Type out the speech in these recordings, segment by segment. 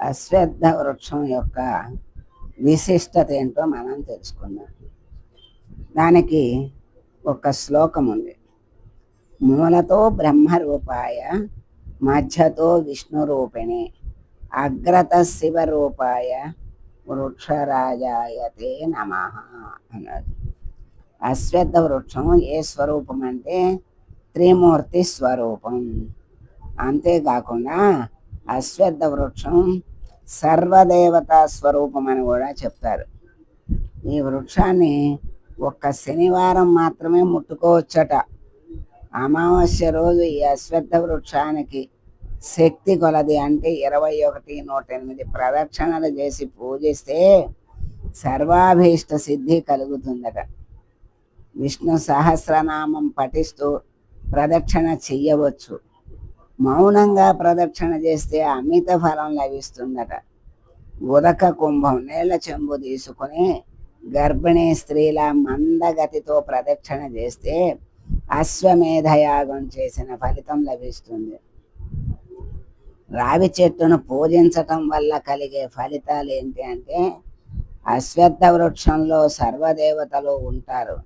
అశ్వత్థ వృక్షం యొక్క విశిష్టత ఏంటో మనం తెలుసుకుందాం. దానికి ఒక శ్లోకం ఉంది. మూలతో బ్రహ్మరూపాయ మధ్యతో విష్ణు రూపిణి అగ్రత శివరూపాయ వృక్షరాజాయతే నమ అన్నాడు అశ్వత్థ వృక్షం ఏ స్వరూపం అంటే త్రిమూర్తి స్వరూపం. అంతేకాకుండా అశ్వత్థ వృక్షం సర్వదేవతా స్వరూపం అని కూడా చెప్తారు. ఈ వృక్షాన్ని ఒక్క శనివారం మాత్రమే ముట్టుకోవచ్చట. అమావాస్య రోజు ఈ అశ్వత్థ వృక్షానికి శక్తి కొలది అంటే ఇరవై ఒకటి నూట ఎనిమిది ప్రదక్షిణలు చేసి పూజిస్తే సర్వాభీష్ట సిద్ధి కలుగుతుందట. విష్ణు సహస్రనామం పఠిస్తూ ప్రదక్షిణ చెయ్యవచ్చు. మౌనంగా ప్రదక్షిణ చేస్తే అమిత ఫలం లభిస్తుందట. ఉదక కుంభం నీళ్ళ చెంబు తీసుకుని గర్భిణీ స్త్రీల మందగతితో ప్రదక్షిణ చేస్తే అశ్వమేధయాగం చేసిన ఫలితం లభిస్తుంది. రావి చెట్టును పూజించటం వల్ల కలిగే ఫలితాలు ఏంటి అంటే అశ్వత్థ వృక్షంలో సర్వదేవతలు ఉంటారు.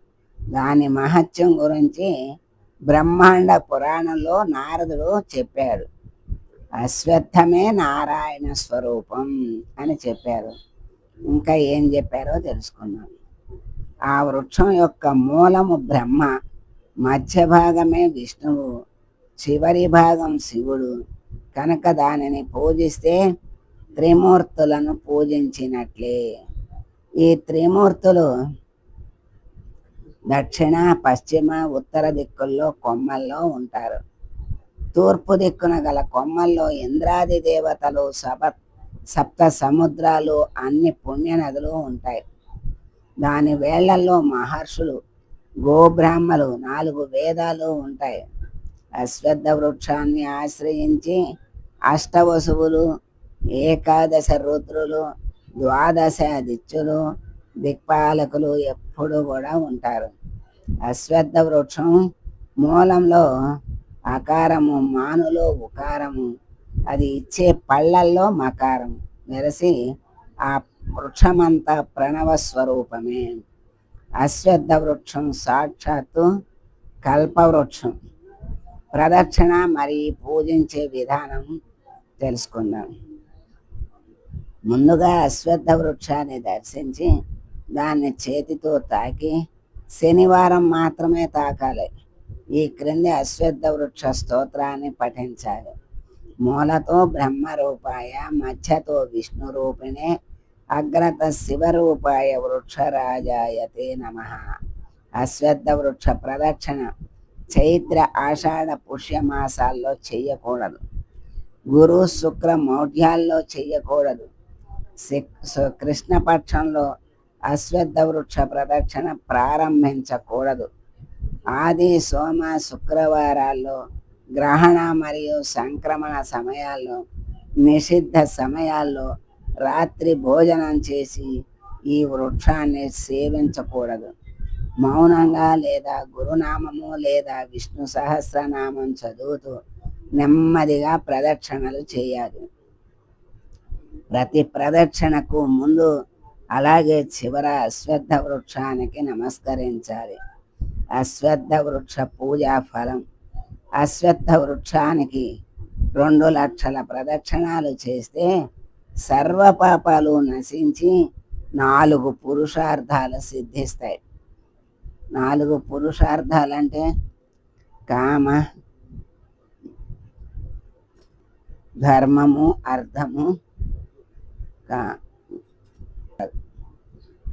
దాని మహత్యం గురించి బ్రహ్మాండ పురాణంలో నారదుడు చెప్పాడు అశ్వత్థమే నారాయణ స్వరూపం అని చెప్పారు. ఇంకా ఏం చెప్పారో తెలుసుకున్నాం ఆ వృక్షం యొక్క మూలము బ్రహ్మ మధ్య భాగమే విష్ణువు చివరి భాగం శివుడు. కనుక దానిని పూజిస్తే త్రిమూర్తులను పూజించినట్లే. ఈ త్రిమూర్తులు దక్షిణ పశ్చిమ ఉత్తర దిక్కుల్లో కొమ్మల్లో ఉంటారు. తూర్పు దిక్కున గల కొమ్మల్లో ఇంద్రాది దేవతలు సప సప్త సముద్రాలు అన్ని పుణ్య నదులు ఉంటాయి. దాని వేళ్ళలో మహర్షులు గోబ్రాహ్మలు నాలుగు వేదాలు ఉంటాయి. అశ్వద్ధ వృక్షాన్ని ఆశ్రయించి అష్టవసువులు ఏకాదశ రుద్రులు ద్వాదశ దిచ్చులు దిక్పాలకులు ఎప్పుడు కూడా ఉంటారు. అశ్వత్థ వృక్షం మూలంలో అకారము మానులో ఉకారము. అది ఇచ్చే పళ్ళల్లో మకారం. మెరసి ఆ వృక్షమంతా ప్రణవ స్వరూపమే. అశ్వత్థ వృక్షం సాక్షాత్తు కల్పవృక్షం ప్రదక్షిణ మరి పూజించే విధానం తెలుసుకుందాం. ముందుగా అశ్వత్థ వృక్షాన్ని దర్శించి దాన్ని చేతితో తాకి శనివారం మాత్రమే తాకాలి. ఈ క్రింది అశ్వద్ధ వృక్ష స్తోత్రాన్ని పఠించాలి. మూలతో బ్రహ్మరూపాయ మధ్యతో విష్ణు రూపిణే అగ్రత శివరూపాయ వృక్షరాజాయతే నమ. అశ్వద్ధ వృక్ష ప్రదక్షిణ చైత్ర ఆషాఢ పుష్యమాసాల్లో చెయ్యకూడదు. గురు శుక్ర మౌఢ్యాల్లో చెయ్యకూడదు. కృష్ణపక్షంలో అశ్వత్థ వృక్ష ప్రదక్షిణ ప్రారంభించకూడదు. ఆది సోమ శుక్రవారాల్లో గ్రహణ మరియు సంక్రమణ సమయాల్లో నిషిద్ధ సమయాల్లో రాత్రి భోజనం చేసి ఈ వృక్షాన్ని సేవించకూడదు. మౌనంగా లేదా గురునామము లేదా విష్ణు సహస్రనామం చదువుతూ నెమ్మదిగా ప్రదక్షిణలు చేయాలి. ప్రతి ప్రదక్షిణకు ముందు అలాగే చివర అశ్వత్థ వృక్షానికి నమస్కరించాలి. అశ్వత్థ వృక్ష పూజా ఫలం. అశ్వత్థ వృక్షానికి రెండు లక్షల ప్రదక్షిణాలు చేస్తే సర్వ పాపాలు నశించి నాలుగు పురుషార్థాలు సిద్ధిస్తాయి. నాలుగు పురుషార్థాలంటే కామ ధర్మము అర్థము కా-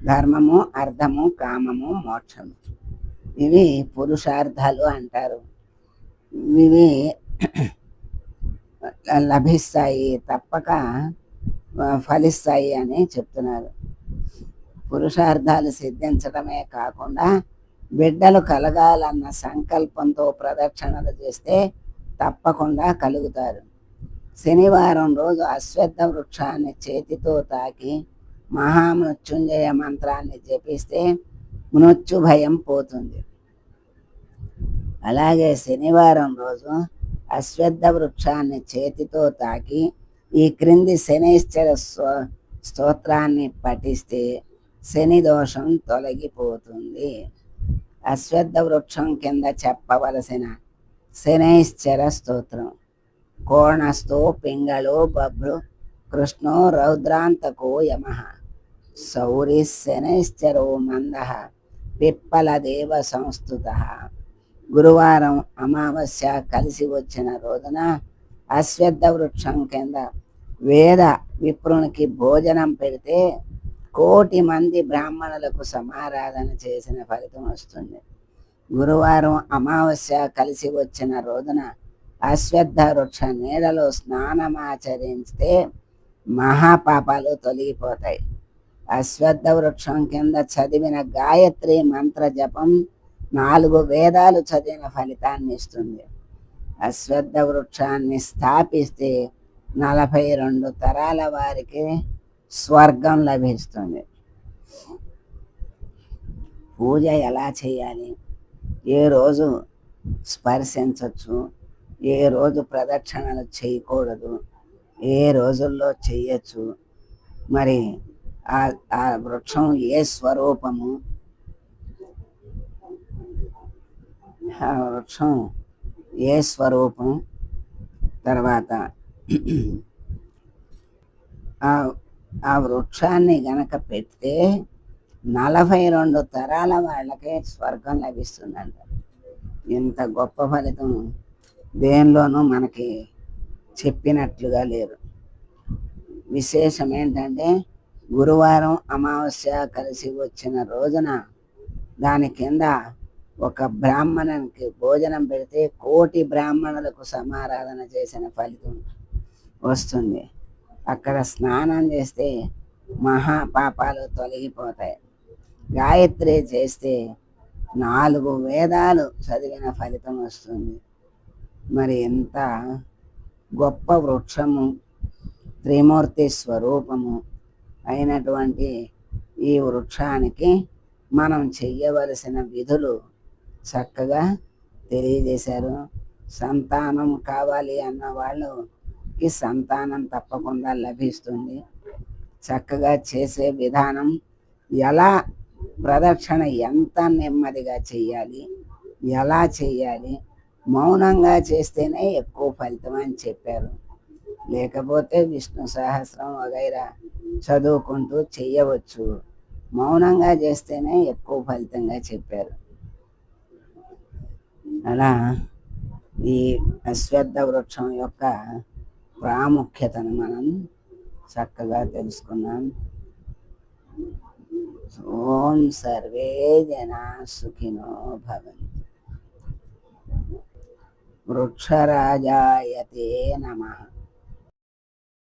ధర్మము అర్థము కామము మోక్షము. ఇవి పురుషార్థాలు అంటారు. ఇవి లభిస్తాయి తప్పక ఫలిస్తాయి అని చెప్తున్నారు. పురుషార్థాలు సిద్ధించడమే కాకుండా బిడ్డలు కలగాలన్న సంకల్పంతో ప్రదక్షిణలు చేస్తే తప్పకుండా కలుగుతారు. శనివారం రోజు అశ్వత్థ వృక్షాన్ని చేతితో తాకి మహామృత్యుంజయ మంత్రాన్ని జపిస్తే మృత్యు భయం పోతుంది. అలాగే శనివారం రోజు అశ్వద్ధ వృక్షాన్ని చేతితో తాకి ఈ క్రింది శనిశ్చర స్తోత్రాన్ని పఠిస్తే శని దోషం తొలగిపోతుంది. అశ్వద్ధ వృక్షం కింద చెప్పవలసిన శనైశ్చర స్తోత్రం. కోణస్తో పింగళో బభ్రు కృష్ణో రౌద్రాంతకో యమ సౌరిశనైశ్చరో మంద పిప్పల దేవ సంస్థుత గురువారం అమావాస్య కలిసి వచ్చిన రోజున అశ్వద్ధ వృక్షం కింద వేద విప్రునికి భోజనం పెడితే కోటి మంది బ్రాహ్మణులకు సమారాధన చేసిన ఫలితం వస్తుంది. గురువారం అమావాస్య కలిసి వచ్చిన రోజున అశ్వద్ధ వృక్ష నీడలో స్నానమాచరిస్తే మహాపాపాలు తొలగిపోతాయి. అశ్వత్థ వృక్షం కింద చదివిన గాయత్రి మంత్ర జపం నాలుగు వేదాలు చదివిన ఫలితాన్ని ఇస్తుంది. అశ్వత్థ వృక్షాన్ని స్థాపిస్తే నలభై రెండు తరాల వారికి స్వర్గం లభిస్తుంది. పూజ ఎలా చేయాలి? ఏ రోజు స్పర్శించవచ్చు ఏ రోజు ప్రదక్షిణలు చేయకూడదు? ఏ రోజుల్లో చెయ్యొచ్చు? మరి ఆ ఆ వృక్షం ఏ స్వరూపము? ఆ వృక్షం ఏ స్వరూపం? తర్వాత ఆ ఆ వృక్షాన్ని గనక పెడితే నలభై రెండు తరాల వాళ్ళకే స్వర్గం లభిస్తుందంట. ఇంత గొప్ప ఫలితం! దేనిలోనూ మనకి చెప్పినట్లుగా లేరు. విశేషం ఏంటంటే గురువారం అమావాస్య కలిసి వచ్చిన రోజున దాని కింద ఒక బ్రాహ్మణునికి భోజనం పెడితే కోటి బ్రాహ్మణులకు సమారాధన చేసిన ఫలితం వస్తుంది. అక్కడ స్నానం చేస్తే మహాపాపాలు తొలగిపోతాయి. గాయత్రి చేస్తే నాలుగు వేదాలు చదివిన ఫలితం వస్తుంది. మరి ఎంత గొప్ప వృక్షము త్రిమూర్తి స్వరూపము అయినటువంటి ఈ వృక్షానికి మనం చెయ్యవలసిన విధులు చక్కగా తెలియజేశారు. సంతానం కావాలి అన్న వాళ్ళకి సంతానం తప్పకుండా లభిస్తుంది. చక్కగా చేసే విధానం ఎలా ప్రదక్షిణ ఎంత నెమ్మదిగా చెయ్యాలి ఎలా చెయ్యాలి మౌనంగా చేస్తేనే ఎక్కువ ఫలితం అని చెప్పారు. లేకపోతే విష్ణు సహస్రం వగైరా చదువుకుంటూ చెయ్యవచ్చు. మౌనంగా చేస్తేనే ఎక్కువ ఫలితంగా చెప్పారు. అలా ఈ అశ్వద్ధ వృక్షం యొక్క ప్రాముఖ్యతను మనం చక్కగా తెలుసుకున్నాం. ఓం సర్వే జనా సుఖినో భవంతు. వృక్షరాజాయతే నమః